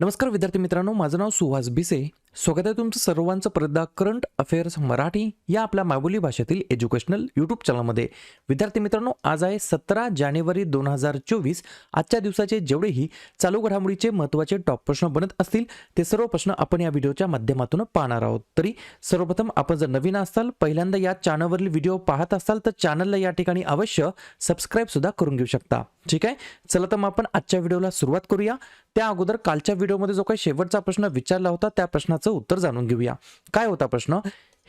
नमस्कार विद्यार्थी मित्रांनो माझं नाव सुहास भिसे. स्वागत आहे तुमचं सर्वांचं परदा करंट अफेअर्स मराठी या आपल्या मायबोली भाषेतील एज्युकेशनल यूट्यूब चॅनलमध्ये. विद्यार्थी मित्रांनो आज आहे सतरा जानेवारी दोन हजार चोवीस. आजच्या दिवसाचे जेवढेही चालू घडामोडीचे महत्त्वाचे टॉप प्रश्न बनत असतील ते सर्व प्रश्न आपण या व्हिडिओच्या माध्यमातून पाहणार आहोत. तरी सर्वप्रथम आपण जर नवीन असाल पहिल्यांदा या चॅनलवरील व्हिडिओ पाहत असाल तर चॅनलला या ठिकाणी अवश्य सबस्क्राईबसुद्धा करून घेऊ शकता. ठीक आहे? चला तर मग आपण आजच्या व्हिडिओला सुरुवात करूया. त्या अगोदर कालच्या व्हिडिओमध्ये जो काही शेवटचा प्रश्न विचारला होता त्या प्रश्नाचा उत्तर जाणून घेऊया. काय होता प्रश्न?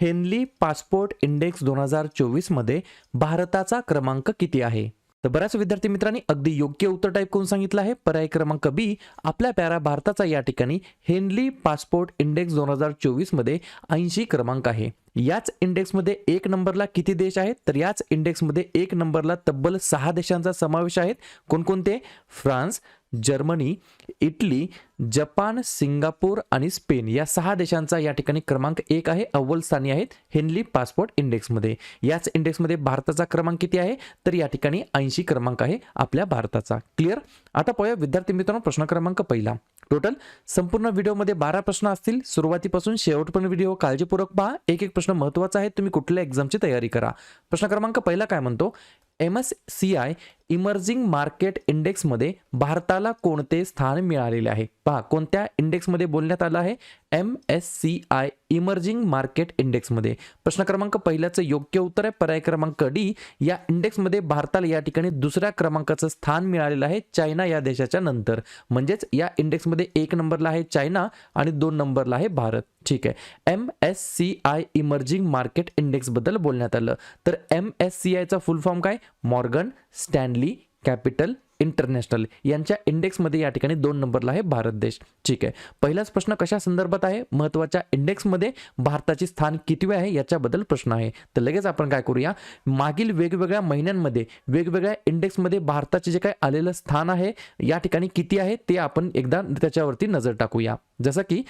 हेनली पासपोर्ट इंडेक्स दोन हजार चोवीसमध्ये भारताचा क्रमांक किती आहे? तर बऱ्याच विद्यार्थी मित्रांनी अगदी योग्य उत्तर टाईप करून सांगितलं आहे. पर्याय क्रमांक बी आपल्या प्यारा भारताचा या ठिकाणी हेनली पासपोर्ट इंडेक्स दोन हजार चोवीसमध्ये ऐंशी क्रमांक आहे. याच इंडेक्समध्ये एक नंबरला किती देश आहेत? तर याच इंडेक्समध्ये एक नंबरला तब्बल सहा देशांचा समावेश आहेत. कोणकोणते? France Germany Italy Japan Singapore आणि स्पेन. या सहा देशांचा या ठिकाणी क्रमांक एक आहे. अव्वल स्थानी आहेत हेनली पासपोर्ट इंडेक्समध्ये. याच इंडेक्समध्ये भारताचा क्रमांक किती आहे? तर या ठिकाणी ऐंशी क्रमांक आहे आपल्या भारताचा. क्लिअर? आता पाहूया विद्यार्थी मित्रांनो प्रश्न क्रमांक पहिला. टोटल संपूर्ण व्हिडिओमध्ये बारा प्रश्न असतील. सुरुवातीपासून शेवटपर्यंत व्हिडिओ काळजीपूर्वक पहा. एक एक प्रश्न महत्त्वाचा आहे. तुम्ही कुठल्या एक्झामची तयारी करा. प्रश्न क्रमांक पहिला काय म्हणतो? M S C I emerging market इंडेक्समध्ये भारताला कोणते स्थान मिळालेले आहे? पहा कोणत्या इंडेक्समध्ये बोलण्यात आलं आहे? M S C I emerging market इंडेक्समध्ये. प्रश्न क्रमांक पहिल्याचं योग्य उत्तर आहे. पर्याय क्रमांक डी या इंडेक्समध्ये भारताला या ठिकाणी दुसऱ्या क्रमांकाचं स्थान मिळालेलं आहे चायना या देशाच्या नंतर. म्हणजेच या इंडेक्समध्ये एक नंबरला आहे चायना आणि दोन नंबरला आहे भारत. ठीक आहे. M S C I emerging market इंडेक्सबद्दल बोलण्यात आलं. तर एम एस सी आयचा फुल फॉर्म काय? Morgan Stanley Capital International. यांच्या इंडेक्समध्ये या ठिकाणी दोन नंबरला आहे भारत देश. ठीक आहे. पहिलाच प्रश्न कशा संदर्भात आहे? महत्त्वाच्या इंडेक्समध्ये भारताचे स्थान कितवे आहे? याच्याबद्दल प्रश्न आहे. तर लगेच आपण काय करूया? मागील वेगवेगळ्या महिन्यांमध्ये वेगवेगळ्या इंडेक्समध्ये भारताचे जे काय आलेलं स्थान आहे या ठिकाणी किती आहे? ते आपण एकदा त्याच्यावरती नजर टाकूया. जसं की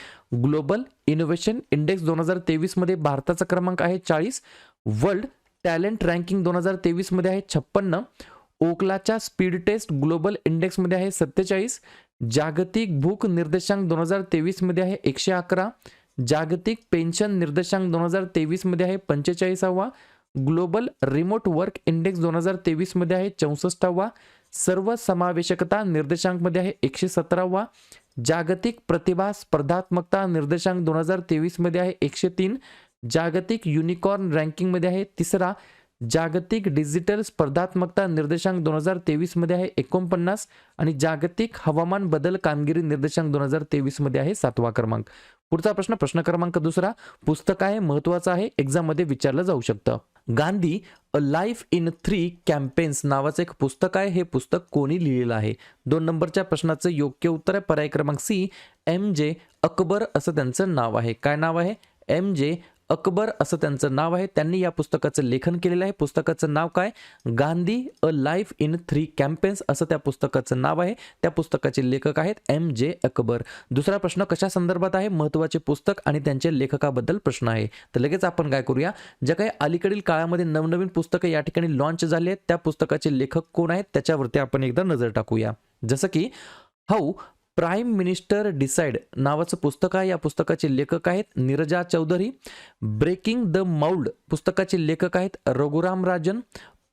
ग्लोबल इनोव्हेशन इंडेक्स दोन हजार तेवीसमध्ये भारताचा क्रमांक आहे चाळीस. वर्ल्ड टॅलेंट रँकिंग दोन हजार तेवीसमध्ये आहे छप्पन्न. ओकलाच्या स्पीड टेस्ट ग्लोबल इंडेक्समध्ये आहे सत्तेचाळीस. जागतिक भूक निर्देशांक दोन हजार तेवीसमध्ये आहे एकशे अकरा. जागतिक पेन्शन निर्देशांक दोन हजार तेवीसमध्ये आहे पंचेचाळीसावा. ग्लोबल रिमोट वर्क इंडेक्स दोन हजार तेवीसमध्ये आहे चौसष्टावा. सर्व समावेशकता निर्देशांकमध्ये आहे एकशे सतरावा. जागतिक प्रतिभा स्पर्धात्मकता निर्देशांक दोन हजार तेवीसमध्ये आहे एकशे तीन. जागतिक युनिकॉर्न रँकिंगमध्ये आहे. तिसरा जागतिक डिजिटल स्पर्धात्मकता निर्देशांक दोन हजार तेवीसमध्ये आहे एकोणपन्नास. आणि जागतिक हवामान बदल कामगिरी निर्देशांक दोन हजार तेवीसमध्ये आहे सातवा क्रमांक. पुढचा प्रश्न प्रश्न क्रमांक दुसरा पुस्तक आहे महत्वाचं आहे एक्झाममध्ये विचारलं जाऊ शकतं. Gandhi a life in three campaigns नावाचं एक पुस्तक आहे. हे पुस्तक कोणी लिहिलेलं आहे? दोन नंबरच्या प्रश्नाचं योग्य उत्तर आहे. पर्याय क्रमांक सी एम जे अकबर असं त्यांचं नाव आहे. काय नाव आहे? एम जे अकबर असं त्यांचं नाव आहे. त्यांनी या पुस्तकाचं लेखन केलेलं आहे. पुस्तकाचं नाव काय? Gandhi a life in three campaigns असं त्या पुस्तकाचं नाव आहे. त्या पुस्तकाचे लेखक आहेत एम जे अकबर. दुसरा प्रश्न कशा संदर्भात आहे? महत्त्वाचे पुस्तक आणि त्यांचे लेखकाबद्दल प्रश्न आहे. तर लगेच आपण काय करूया? ज्या काही अलीकडील काळामध्ये नवनवीन पुस्तकं या ठिकाणी लॉन्च झाली आहेत त्या पुस्तकाचे लेखक कोण आहेत? त्याच्यावरती आपण एकदा नजर टाकूया. जसं की हाऊ प्राईम मिनिस्टर डिसाईड नावाचं पुस्तक आहे. या पुस्तकाचे लेखक आहेत Neerja Chowdhury breaking the mould पुस्तकाचे लेखक आहेत Raghuram Rajan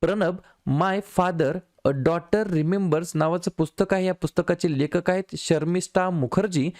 Pranab my father a daughter remembers नावाचं पुस्तक आहे. या पुस्तकाचे लेखक आहेत Sharmistha Mukherjee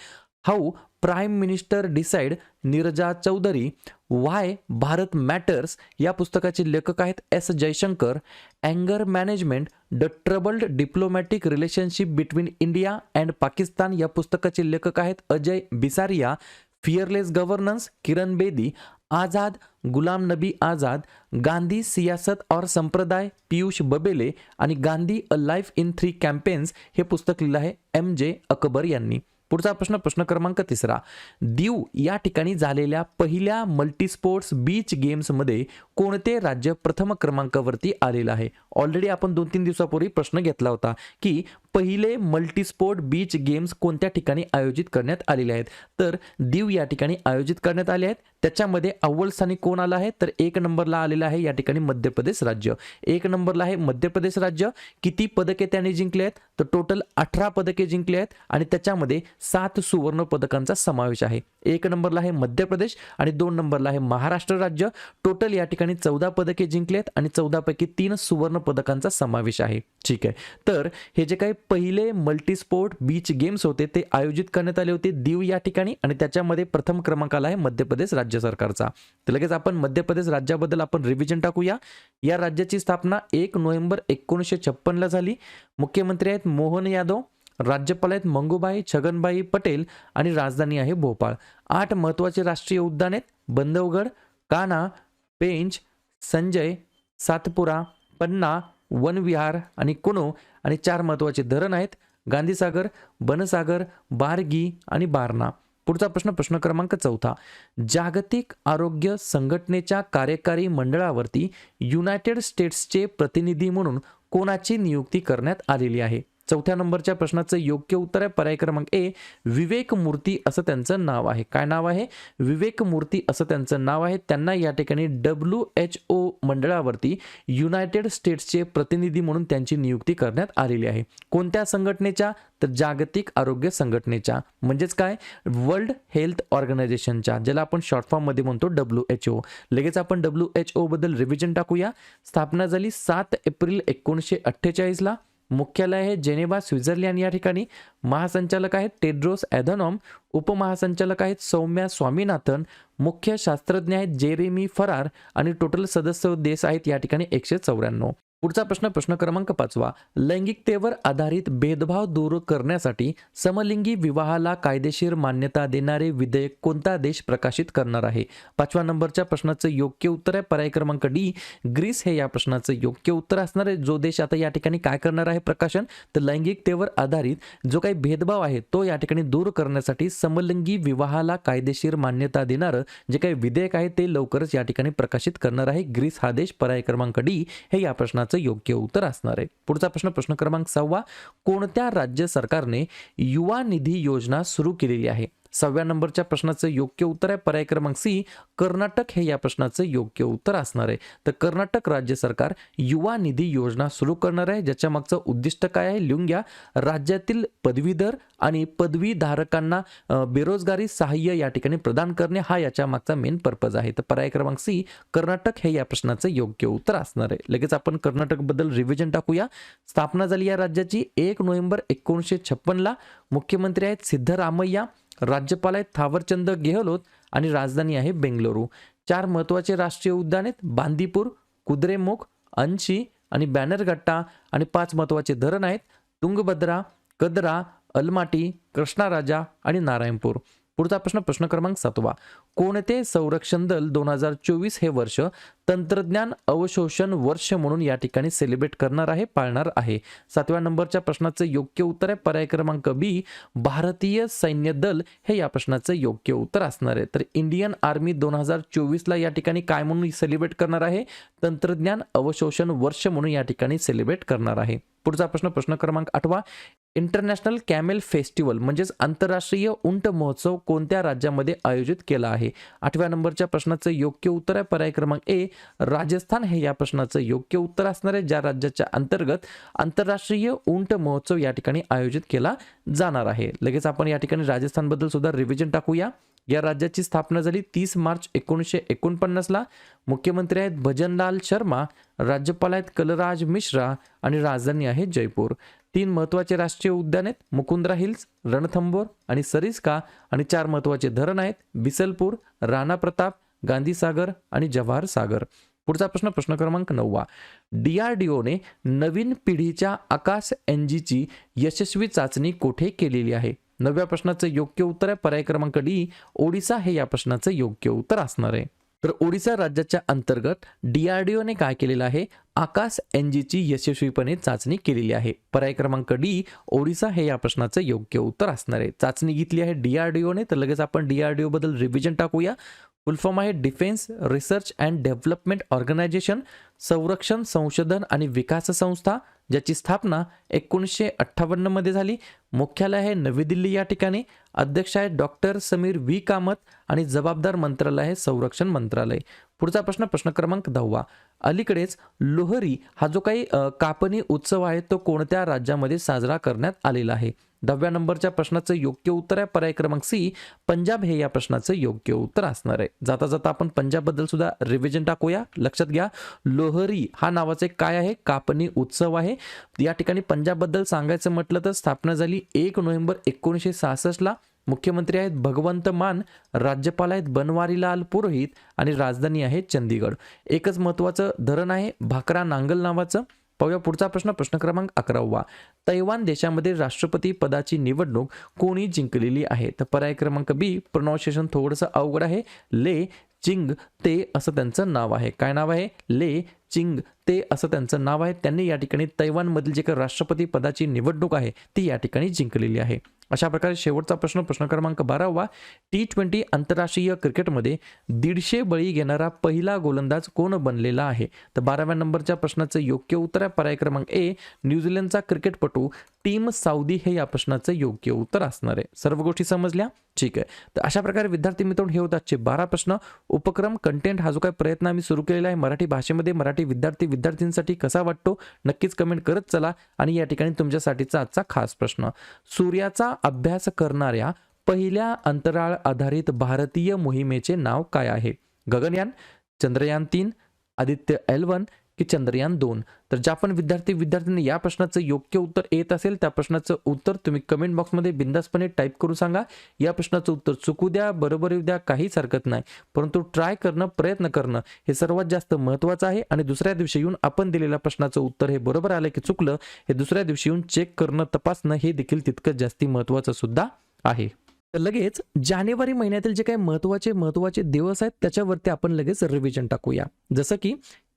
how prime minister decide Neerja Chowdhury why Bharat matters या पुस्तकाचे लेखक आहेत S Jaishankar. अँगर management the troubled diplomatic relationship between India and Pakistan या पुस्तकाचे लेखक आहेत Ajay Bisaria. Fearless governance Kiran Bedi. Azad Ghulam Nabi Azad. Gandhi सियासत और संप्रदाय पियुष बबेले आणि Gandhi a life in three campaigns हे पुस्तक लिहिलं आहे एम जे. अकबर यांनी. पुढचा प्रश्न प्रश्न क्रमांक तिसरा. दीव या ठिकाणी झालेल्या पहिल्या मल्टीस्पोर्ट्स बीच गेम्समध्ये कोणते राज्य प्रथम क्रमांकावरती आलेलं आहे? ऑलरेडी आपण दोन तीन दिवसापूर्वी प्रश्न घेतला होता की पहिले मल्टीस्पोर्ट बीच गेम्स कोणत्या ठिकाणी आयोजित करण्यात आलेले आहेत? तर दीव या ठिकाणी आयोजित करण्यात आले आहेत. त्याच्यामध्ये अव्वल स्थानी कोण आलं आहे? तर एक नंबरला आलेलं आहे या ठिकाणी मध्य प्रदेश राज्य. एक नंबरला आहे मध्य प्रदेश राज्य. किती पदके त्याने जिंकले आहेत? तर टोटल अठरा पदके जिंकले आहेत आणि त्याच्यामध्ये सात सुवर्ण पदकांचा समावेश आहे. एक नंबरला आहे मध्य प्रदेश आणि दोन नंबरला आहे महाराष्ट्र राज्य. टोटल या ठिकाणी चौदा पदके जिंकले आहेत आणि चौदापैकी तीन सुवर्ण पदकांचा समावेश आहे. ठीक आहे. तर हे जे काही पहिले मल्टीस्पोर्ट बीच गेम्स होते ते आयोजित करण्यात आले होते दीव या ठिकाणी आणि त्याच्यामध्ये प्रथम क्रमांकाला आहे मध्य प्रदेश राज्य सरकारचा. तर लगेच आपण मध्य प्रदेश राज्याबद्दल आपण रिव्हिजन टाकूया. या राज्याची स्थापना एक नोव्हेंबर एकोणीसशे छप्पनला झाली. मुख्यमंत्री आहेत मोहन यादव राज्यपाल आहेत मंगूबाई छगनबाई पटेल आणि राजधानी आहे भोपाळ. आठ महत्त्वाचे राष्ट्रीय उद्यान आहेत. बंधवगड काना पेंच संजय सातपुरा पन्ना वनविहार आणि कुनो आणि चार महत्त्वाचे धरण आहेत. गांधीसागर बनसागर बारगी आणि बारणा. पुढचा प्रश्न प्रश्न क्रमांक चौथा. जागतिक आरोग्य संघटनेच्या कार्यकारी मंडळावरती युनायटेड स्टेट्सचे प्रतिनिधी म्हणून कोणाची नियुक्ती करण्यात आलेली आहे? चौथ्या नंबरच्या प्रश्नाचं योग्य उत्तर आहे. पर्याय क्रमांक ए विवेक मूर्ती असं त्यांचं नाव आहे. काय नाव आहे? विवेक मूर्ती असं त्यांचं नाव आहे. त्यांना या ठिकाणी डब्ल्यू एच ओ मंडळावरती युनायटेड स्टेट्सचे प्रतिनिधी म्हणून त्यांची नियुक्ती करण्यात आलेली आहे. कोणत्या संघटनेच्या? तर जागतिक आरोग्य संघटनेच्या. म्हणजेच काय? वर्ल्ड हेल्थ ऑर्गनायझेशनच्या ज्याला आपण शॉर्ट फॉर्ममध्ये म्हणतो डब्ल्यू एच ओ. लगेच आपण डब्ल्यू एच ओ बद्दल रिव्हिजन टाकूया. स्थापना झाली सात एप्रिल एकोणीसशे अठ्ठेचाळीसला. मुख्यालय हे जेनेवा स्वित्झर्लंड या ठिकाणी महासंचालक आहेत टेड्रोस ॲधनॉम उपमहासंचालक आहेत सौम्या स्वामीनाथन मुख्य शास्त्रज्ञ आहेत जेरेमी फरार आणि टोटल सदस्य देश आहेत या ठिकाणी एकशे चौऱ्याण्णव. पुढचा प्रश्न प्रश्न क्रमांक पाचवा. लैंगिकतेवर आधारित भेदभाव दूर करण्यासाठी समलिंगी विवाहाला कायदेशीर मान्यता देणारे विधेयक कोणता देश प्रकाशित करणार आहे? पाचव्या नंबरच्या प्रश्नाचं योग्य उत्तर आहे पर्याय क्रमांक डी. ग्रीस हे या प्रश्नाचं योग्य उत्तर असणार आहे. जो देश आता या ठिकाणी काय करणार आहे प्रकाशन? तर लैंगिकतेवर आधारित जो काही भेदभाव आहे तो या ठिकाणी दूर करण्यासाठी समलिंगी विवाहाला कायदेशीर मान्यता देणारं जे काही विधेयक आहे ते लवकरच या ठिकाणी प्रकाशित करणार आहे. ग्रीस हा देश पर्याय क्रमांक डी. हे या प्रश्नाचं योग्य उत्तर असणार आहे. पुढचा प्रश्न प्रश्न क्रमांक सहावा कोणत्या राज्य सरकारने युवा निधी योजना सुरू केलेली आहे? सहाव्या नंबरच्या प्रश्नाचं योग्य उत्तर आहे. पर्याय क्रमांक सी कर्नाटक हे या प्रश्नाचं योग्य उत्तर असणार आहे. तर कर्नाटक राज्य सरकार युवा निधी योजना सुरू करणार आहे. ज्याच्या मागचं उद्दिष्ट काय आहे? लिहून घ्या. राज्यातील पदवीधर आणि पदवीधारकांना बेरोजगारी सहाय्य या ठिकाणी प्रदान करणे हा याच्या मागचा मेन पर्पज आहे. तर पर्याय क्रमांक सी कर्नाटक हे या प्रश्नाचं योग्य उत्तर असणार आहे. लगेच आपण कर्नाटकबद्दल रिव्हिजन टाकूया. स्थापना झाली या राज्याची एक नोव्हेंबर एकोणीसशे छप्पनला. मुख्यमंत्री आहेत सिद्धरामय्या. राज्यपाल आहेत थावरचंद गेहलोत आणि राजधानी आहे बेंगलुरू. चार महत्त्वाचे राष्ट्रीय उद्यान आहेत बांदीपूर कुद्रेमुख अंशी आणि बॅनरगट्टा आणि पाच महत्त्वाचे धरण आहेत तुंगभद्रा कदरा अलमाटी कृष्णाराजा आणि नारायणपूर. पुढचा प्रश्न प्रश्न क्रमांक सातवा. कोणते संरक्षण दल दोन हजार चोवीस हे वर्ष तंत्रज्ञान अवशोषण वर्ष म्हणून या ठिकाणी सेलिब्रेट करणार आहे पाळणार आहे? सातव्या नंबरच्या प्रश्नाचं योग्य उत्तर आहे. पर्याय क्रमांक बी भारतीय सैन्य दल हे या प्रश्नाचं योग्य उत्तर असणार आहे. तर इंडियन आर्मी दोन हजार चोवीसला या ठिकाणी काय म्हणून सेलिब्रेट करणार आहे? तंत्रज्ञान अवशोषण वर्ष म्हणून या ठिकाणी सेलिब्रेट करणार आहे. पुढचा प्रश्न प्रश्न क्रमांक आठवा. इंटरनॅशनल कॅमेल फेस्टिवल म्हणजेच आंतरराष्ट्रीय उंट महोत्सव कोणत्या राज्यामध्ये आयोजित केला आहे? आठव्या नंबरच्या प्रश्नाचं योग्य उत्तर आहे. पर्याय क्रमांक ए राजस्थान हे या प्रश्नाचं योग्य उत्तर असणार आहे ज्या राज्याच्या अंतर्गत आंतरराष्ट्रीय उंट महोत्सव या ठिकाणी आयोजित केला जाणार आहे. लगेच आपण या ठिकाणी राजस्थानबद्दल सुद्धा रिव्हिजन टाकूया. या राज्याची स्थापना झाली तीस मार्च एकोणीसशे एकोणपन्नासला. मुख्यमंत्री आहेत भजनलाल शर्मा राज्यपाल आहेत कलराज मिश्रा आणि राजधानी आहे जयपूर. तीन महत्त्वाचे राष्ट्रीय उद्यान आहेत मुकुंद्रा हिल्स रणथंबोर आणि सरिस्का आणि चार महत्त्वाचे धरण आहेत बिसलपूर राणा प्रताप गांधीसागर आणि जवाहर सागर. पुढचा प्रश्न प्रश्न क्रमांक नववा. डीआरडीओने नवीन पिढीच्या आकाश एनजीची यशस्वी चाचणी कोठे केलेली आहे? नवव्या प्रश्नाचं योग्य उत्तर आहे. पर्याय क्रमांक डी ओडिसा हे या प्रश्नाचं योग्य उत्तर असणार आहे. तर ओडिसा राज्याच्या अंतर्गत डीआरडीओने काय केलेलं आहे? आकाश एनजीची यशस्वीपणे चाचणी केलेली आहे. पर्याय क्रमांक डी ओडिसा हे या प्रश्नाचं योग्य उत्तर असणार आहे. चाचणी घेतली आहे डीआरडीओने. तर लगेच आपण डीआरडीओ बद्दल रिव्हिजन टाकूया. फुलफॉर्म आहे defence research and development organisation संरक्षण संशोधन आणि विकास संस्था. ज्याची स्थापना एकोणीसशे अठ्ठावन्नमध्ये झाली. मुख्यालय आहे नवी दिल्ली या ठिकाणी. अध्यक्ष आहे डॉक्टर समीर व्ही. कामत आणि जबाबदार मंत्रालय आहे संरक्षण मंत्रालय. पुढचा प्रश्न प्रश्न क्रमांक दहावा. अलीकडेच लोहरी हा जो काही कापणी उत्सव आहे तो कोणत्या राज्यामध्ये साजरा करण्यात आलेला आहे? दहाव्या नंबरच्या प्रश्नाचं योग्य उत्तर आहे. पर्याय क्रमांक सी पंजाब हे या प्रश्नाचं योग्य उत्तर असणार आहे. जाता जाता आपण पंजाबबद्दल सुद्धा रिव्हिजन टाकूया. लक्षात घ्या लोहरी हा नावाचे काय आहे? कापणी उत्सव आहे. या ठिकाणी पंजाबबद्दल सांगायचं म्हटलं तर स्थापना झाली एक नोव्हेंबर एकोणीसशे सहासष्टला. मुख्यमंत्री आहेत भगवंत मान राज्यपाल आहेत बनवारीलाल पुरोहित आणि राजधानी आहे चंदीगड. एकच महत्त्वाचं धरण आहे भाकरा नांगल नावाचं. पाहूया पुढचा प्रश्न प्रश्न क्रमांक अकरावा. तैवान देशामध्ये राष्ट्रपती पदाची निवडणूक कोणी जिंकलेली आहे? तर पर्याय क्रमांक बी प्रोनाऊन्सिएशन थोडंसं अवघड आहे. ले चिंग ते असं त्यांचं नाव आहे. काय नाव आहे? ले चिंग ते असं त्यांचं नाव आहे. त्यांनी या ठिकाणी तैवानमधील जे काही राष्ट्रपती पदाची निवडणूक आहे ती या ठिकाणी जिंकलेली आहे. अशा प्रकारे शेवटचा प्रश्न प्रश्न क्रमांक बारावा. टी ट्वेंटी आंतरराष्ट्रीय क्रिकेटमध्ये दीडशे बळी घेणारा पहिला गोलंदाज कोण बनलेला आहे? तर बाराव्या नंबरच्या प्रश्नाचं योग्य उत्तर आहे. पर्याय क्रमांक ए न्यूझीलंडचा क्रिकेटपटू टीम साऊदी हे या प्रश्नाचं योग्य उत्तर असणार आहे. सर्व गोष्टी समजल्या? ठीक आहे. तर अशा प्रकारे विद्यार्थी मित्रांनो हे होतात आजचे बारा प्रश्न. उपक्रम कंटेंट हा जो काही प्रयत्न आम्ही सुरू केलेला आहे मराठी भाषेमध्ये मराठी विद्यार्थी विद्यार्थ्यांसाठी कसा वाटतो? नक्कीच कमेंट करत चला आणि या ठिकाणी तुमच्यासाठीचा आजचा खास प्रश्न. सूर्याचा अभ्यास करणाऱ्या पहिल्या अंतराळ आधारित भारतीय मोहिमेचे नाव काय आहे? गगनयान चंद्रयान तीन आदित्य एल वन की चंद्रयान दोन. तर ज्या पण विद्यार्थी विद्यार्थ्यांनी या प्रश्नाचं योग्य उत्तर येत असेल त्या प्रश्नाचं उत्तर तुम्ही कमेंट बॉक्समध्ये बिंदासपणे टाईप करून सांगा. या प्रश्नाचं उत्तर चुकू द्या बरोबर येऊ द्या काहीच हरकत नाही. परंतु ट्राय करणं प्रयत्न करणं हे सर्वात जास्त महत्त्वाचं आहे. आणि दुसऱ्या दिवशी येऊन आपण दिलेल्या प्रश्नाचं उत्तर हे बरोबर आलं की चुकलं हे दुसऱ्या दिवशी येऊन चेक करणं तपासणं हे देखील तितकंच जास्ती महत्त्वाचं सुद्धा आहे. तर लगेच जानेवारी महिन्यातील जे काही महत्त्वाचे महत्त्वाचे दिवस आहेत त्याच्यावरती आपण लगेच रिव्हिजन टाकूया. जसं की